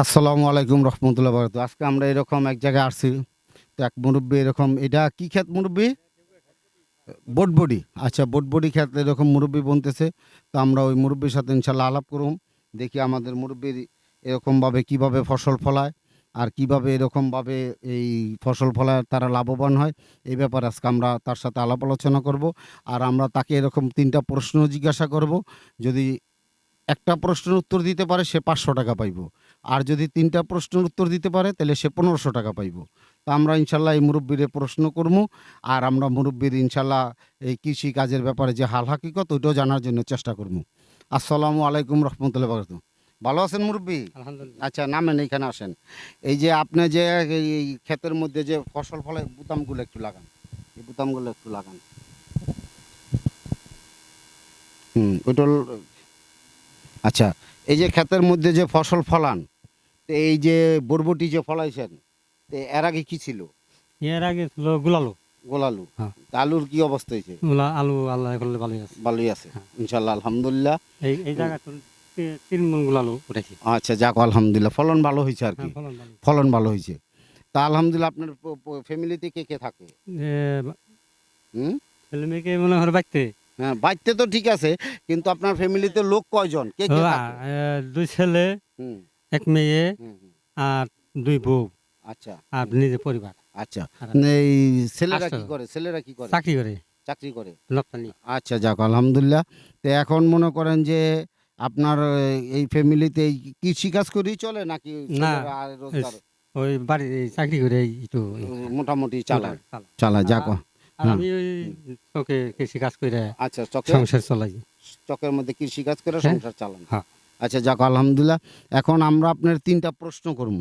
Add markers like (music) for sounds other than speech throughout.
আসসালামু আলাইকুম রহমতুল্লাহ বারকাত আজকে আমরা এরকম এক জায়গায় আসছি। তো এক মুরব্বী এরকম, এটা কি খ্যাত মুরব্বী? বোটবডি। আচ্ছা বোটবডি খ্যাত এরকম মুরব্বী বনতেছে। তো আমরা ওই মুরব্বীর সাথে ইনশাল্লাহ আলাপ করুম। দেখি আমাদের মুরব্বীর এরকমভাবে কীভাবে ফসল ফলায় আর কীভাবে এরকমভাবে এই ফসল ফলায় তারা লাভবান হয়। এই ব্যাপারে আজকে আমরা তার সাথে আলাপ আলোচনা করব। আর আমরা তাকে এরকম তিনটা প্রশ্ন জিজ্ঞাসা করব। যদি একটা প্রশ্নের উত্তর দিতে পারে, সে পাঁচশো টাকা পাইব। আর যদি তিনটা প্রশ্নের উত্তর দিতে পারে তাহলে সে পনেরোশো টাকা পাইব। তা আমরা ইনশাল্লাহ এই মুরব্বীরে প্রশ্ন করব আর আমরা মুরব্বীর ইনশাল্লাহ এই কৃষি কাজের ব্যাপারে যে হাল হাকিকত ওইটাও জানার জন্য চেষ্টা করব আসসালামু আলাইকুম রহমতুল্লাহ বারকাত ভালো আছেন মুরব্বী? আলহামদুলিল্লাহ। আচ্ছা নামেন এইখানে আসেন। এই যে আপনি যে এই এই ক্ষেতের মধ্যে যে ফসল ফলে বুতামগুলো একটু লাগান। এই বুতামগুলো একটু লাগান। হুম ওইটা আচ্ছা এই যে ক্ষেতের মধ্যে যে ফসল ফলান তো এই যে বরবটি যে ফলাইছেন তো এর আগে কি ছিল? এর আগে ছিল গুলালু। গোলালু? হ্যাঁ। আলুর কি অবস্থা হয়েছে? গুলা আলু আল্লাহ করলে ভালোই আছে। ভালোই আছে। হ্যাঁ। ইনশাল্লাহ আলহামদুলিল্লাহ। এই এই জায়গা তিন মন গুলালু উঠেছি। আচ্ছা যাক আলহামদুলিল্লাহ। ফলন ভালো হয়েছে আর কি। হ্যাঁ, ফলন ভালো। হয়েছে। তা আলহামদুলিল্লাহ আপনার ফ্যামিলিতে কে কে থাকে? হুম? ছেলে মেয়েকে মনে হয় বাঁচতে হ্যাঁ বাড়িতে তো ঠিক আছে কিন্তু আপনার ফ্যামিলিতে লোক কয়জন? কে কে থাকে? দুই ছেলে। হুম, এক মেয়ে। আর দুই বউ আচ্ছা। আর নিজের পরিবার। আচ্ছা। এই ছেলেরা কি। করে? ছেলেরা কি করে? চাকরি করে। চাকরি করে? রপ্তানি। আচ্ছা যাক আলহামদুলিল্লাহ। তো এখন মনে করেন যে আপনার এই ফ্যামিলিতে এই কৃষি কাজ করেই চলে নাকি না, আর ওই বাড়ি চাকরি করে একটু মোটামুটি চালায় চালায়। চালায়। যাক হ্যাঁ। আমি ওই চোখে কৃষি কাজ করে আচ্ছা চকে? সংসার চলাই। চকের মধ্যে কৃষি কাজ করে হ্যাঁ। সংসার চালান। হ্যাঁ। আচ্ছা যাক আলহামদুলিল্লাহ। এখন আমরা আপনার তিনটা প্রশ্ন করব।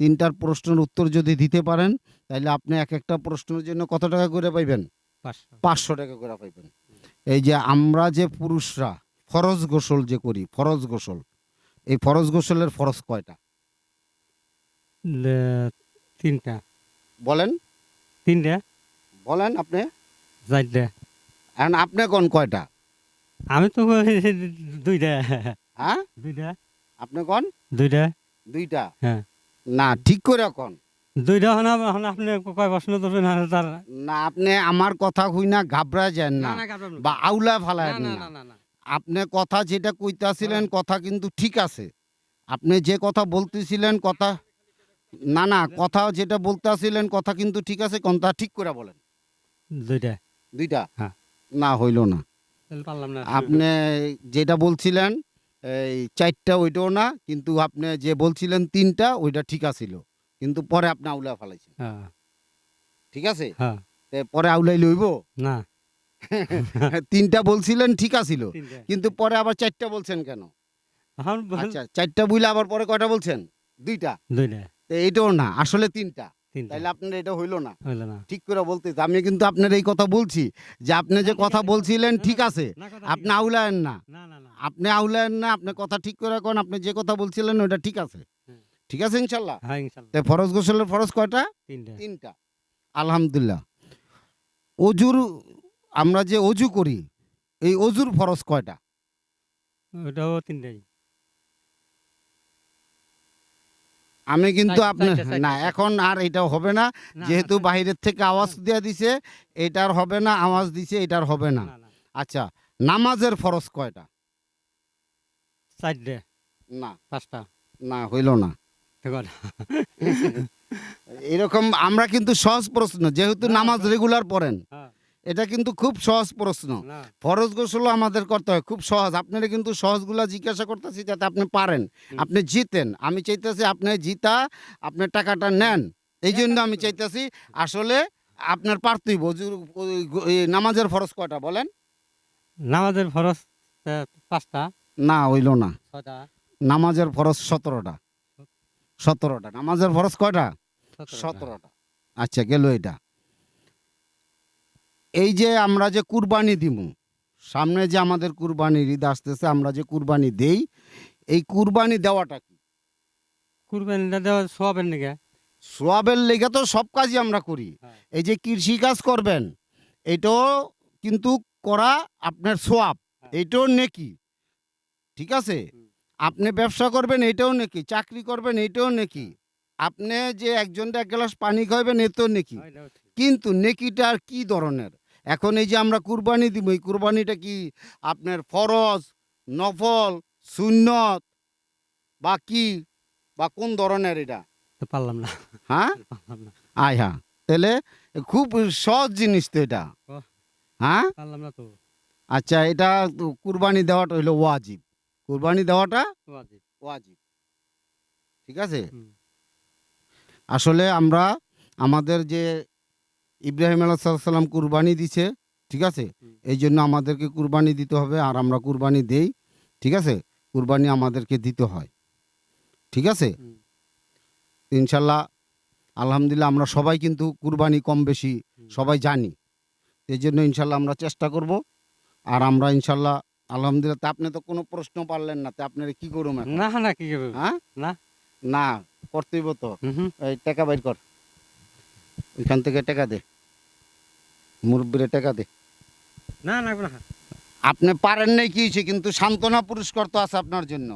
তিনটার প্রশ্নের উত্তর যদি দিতে পারেন তাহলে আপনি এক একটা প্রশ্নের জন্য কত টাকা করে পাইবেন? পাঁচশো। টাকা করে পাইবেন। এই যে আমরা যে পুরুষরা ফরজ গোসল যে করি ফরজ গোসল এই ফরজ গোসলের ফরজ কয়টা? তিনটা। বলেন। তিনটা। বলেন আপনি। চারটা। এখন আপনি কোন কয়টা? আমি তো দুইটা। হ্যাঁ? দুইটা। আপনি কোন? দুইটা। দুইটা? হ্যাঁ। না ঠিক করে কোন? দুইটা হন আপনি কয় প্রশ্ন ধরবেন তার না আপনি আমার কথা হই না ঘাবড়া যান না। বা আউলা ফালায় না না না। না আপনি কথা যেটা কইতাছিলেন কথা কিন্তু ঠিক আছে। আপনি যে কথা বলতেছিলেন কথা না না কথা যেটা বলতেছিলেন কথা কিন্তু ঠিক আছে কোনটা ঠিক করে বলেন। দুইটা। দুইটা? হ্যাঁ। না হইল না। পারলাম না। আপনি যেটা বলছিলেন এই চারটা ওইটাও না কিন্তু আপনি যে বলছিলেন তিনটা ওইটা ঠিক আছিল। কিন্তু পরে আপনি আউলা ফেলাইছেন। হ্যাঁ। ঠিক আছে? হ্যাঁ। পরে আউলাই লইব? না। (laughs) তিনটা বলছিলেন ঠিক আছিল। কিন্তু পরে আবার চারটা বলছেন কেন? আচ্ছা চারটা বুঝলে আবার পরে কয়টা বলছেন? দুইটা? দুইটা। এইটাও না আসলে তিনটা। তাইলে আপনার এটা হইল না। ঠিক করে বলতে আমি কিন্তু আপনার এই কথা বলছি। যে আপনি যে কথা বলছিলেন ঠিক আছে। আপনি আউলায়েন না। আপনি আউলায়েন না আপনি কথা ঠিক করে কোন আপনি যে কথা বলছিলেন ওটা ঠিক আছে। ঠিক আছে ইনশাল্লাহ? হ্যাঁ ইনশাল্লাহ। ফরজ গোসলের ফরজ কয়টা? তিনটা। তিনটা। আলহামদুলিল্লাহ। অজুর আমরা যে অজু করি এই অজুর ফরজ কয়টা? ওটাও তিনটাই। আমি কিন্তু আপনি না এখন আর এটা হবে না। যেহেতু না, বাইরের থেকে আওয়াজ দেওয়া দিছে এটার হবে না আওয়াজ দিছে এটার হবে না। আচ্ছা নামাজের ফরজ কয়টা? চারটে না। পাঁচটা? না হইল না। ঠিক (laughs) এরকম আমরা কিন্তু সহজ প্রশ্ন যেহেতু নামাজ রেগুলার পড়েন হ্যাঁ, এটা কিন্তু খুব সহজ প্রশ্ন। ফরজ গোসল আমাদের করতে হয় খুব সহজ। আপনারা কিন্তু সহজগুলা জিজ্ঞাসা করতেছি যাতে আপনি পারেন। আপনি জিতেন আমি চাইতেছি আপনি জিতা আপনার টাকাটা নেন। এই জন্য আমি চাইতেছি আসলে আপনার পারতেই নামাজের ফরজ কয়টা বলেন? নামাজের ফরজ পাঁচটা। না হইল না। নামাজের ফরজ সতেরোটা। সতেরোটা। নামাজের ফরজ কয়টা? সতেরোটা। আচ্ছা গেল এটা। এই যে আমরা যে কুরবানি দিব সামনে যে আমাদের কুরবানির ঈদ আসতেছে আমরা যে কুরবানি দেই এই কুরবানি দেওয়াটা কি? কুরবানিটা দেওয়া সবের নাকি সোয়াবের লেগে তো সব কাজই আমরা করি। হ্যাঁ। এই যে কৃষি কাজ করবেন এটাও কিন্তু করা আপনার সোয়াব। হ্যাঁ। এটাও নেকি। ঠিক আছে? আপনি ব্যবসা করবেন এটাও নাকি চাকরি করবেন এটাও নাকি আপনি যে একজনটা এক গ্লাস পানি খাইবেন এটাও নাকি। কিন্তু নেকিটা আর কি ধরনের? এখন এই যে আমরা কুরবানি দিব এই কুরবানিটা কি আপনার ফরজ নফল সুন্নত বা কি বা কোন ধরনের এটা? পারলাম না। হ্যাঁ? (laughs) আয় হ্যাঁ তাহলে খুব সহজ জিনিস তো এটা। হ্যাঁ? পারলাম না তো। আচ্ছা এটা কুরবানি দেওয়াটা হইল ওয়াজিব। কুরবানি দেওয়াটা ওয়াজিব। ঠিক আছে? আসলে আমরা আমাদের যে ইব্রাহিম আলাহাল্লাম কুরবানি দিছে ঠিক আছে? এই জন্য আমাদেরকে কুরবানি দিতে হবে আর আমরা কুরবানি দেই ঠিক আছে? কুরবানি আমাদেরকে দিতে হয় ঠিক আছে? ইনশাল্লাহ আলহামদুলিল্লাহ আমরা সবাই কিন্তু কুরবানি কম বেশি সবাই জানি। এই জন্য ইনশাল্লাহ আমরা চেষ্টা করব আর আমরা ইনশাল্লাহ আলহামদুলিল্লাহ তা আপনি তো কোনো প্রশ্ন পারলেন না তা আপনারা কি করুন এখন? না না কি করবে হ্যাঁ? না। না করতেইব তো। হুম হুম। এই টাকা বাইর কর। ওইখান থেকে টাকা দে। মুরব্বীরে টাকা দে। না না না। আপনি পারেন নাই কি হয়েছে কিন্তু সান্ত্বনা পুরস্কার তো আছে আপনার জন্য।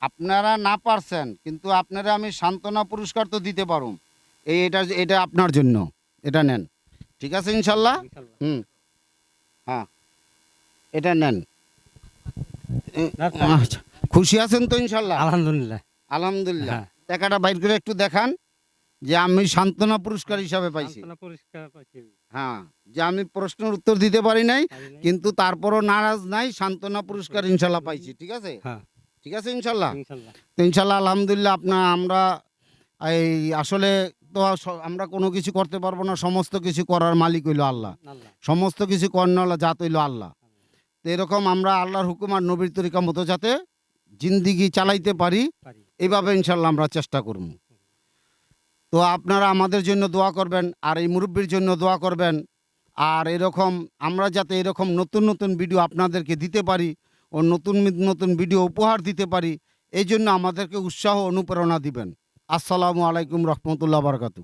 আপনারা না পারছেন কিন্তু আপনারা আমি সান্ত্বনা পুরস্কার তো দিতে পারুম। এই এটা এটা আপনার জন্য। এটা নেন। ঠিক আছে ইনশাল্লাহ? ইনশাল্লাহ। হুম। হ্যাঁ। এটা নেন। আচ্ছা। খুশি আছেন তো ইনশাল্লাহ? আলহামদুলিল্লাহ। আলহামদুলিল্লাহ। হ্যাঁ। টাকাটা বাইর করে একটু দেখান যে আমি সান্ত্বনা পুরস্কার হিসাবে পাইছি। হ্যাঁ যে আমি প্রশ্নের উত্তর দিতে পারি নাই কিন্তু তারপরও নারাজ নাই সান্ত্বনা পুরস্কার ইনশাল্লাহ পাইছি ঠিক আছে? হ্যাঁ। ঠিক আছে ইনশাল্লাহ? তো ইনশাল্লাহ আলহামদুলিল্লাহ আপনার আমরা এই আসলে তো আমরা কোনো কিছু করতে পারব না সমস্ত কিছু করার মালিক হইল আল্লাহ। সমস্ত কিছু কর্ণলা জাত হইল আল্লাহ। এরকম আমরা আল্লাহর হুকুম আর নবীর তরিকা মতো যাতে জিন্দিগি চালাইতে পারি পারি। এইভাবে ইনশাল্লাহ আমরা চেষ্টা করব। তো আপনারা আমাদের জন্য দোয়া করবেন আর এই মুরব্বীর জন্য দোয়া করবেন আর এরকম আমরা যাতে এরকম নতুন নতুন ভিডিও আপনাদেরকে দিতে পারি ও নতুন নতুন ভিডিও উপহার দিতে পারি এই জন্য আমাদেরকে উৎসাহ অনুপ্রেরণা দিবেন। আসসালামু আলাইকুম রহমতুল্লাহ বারকাতু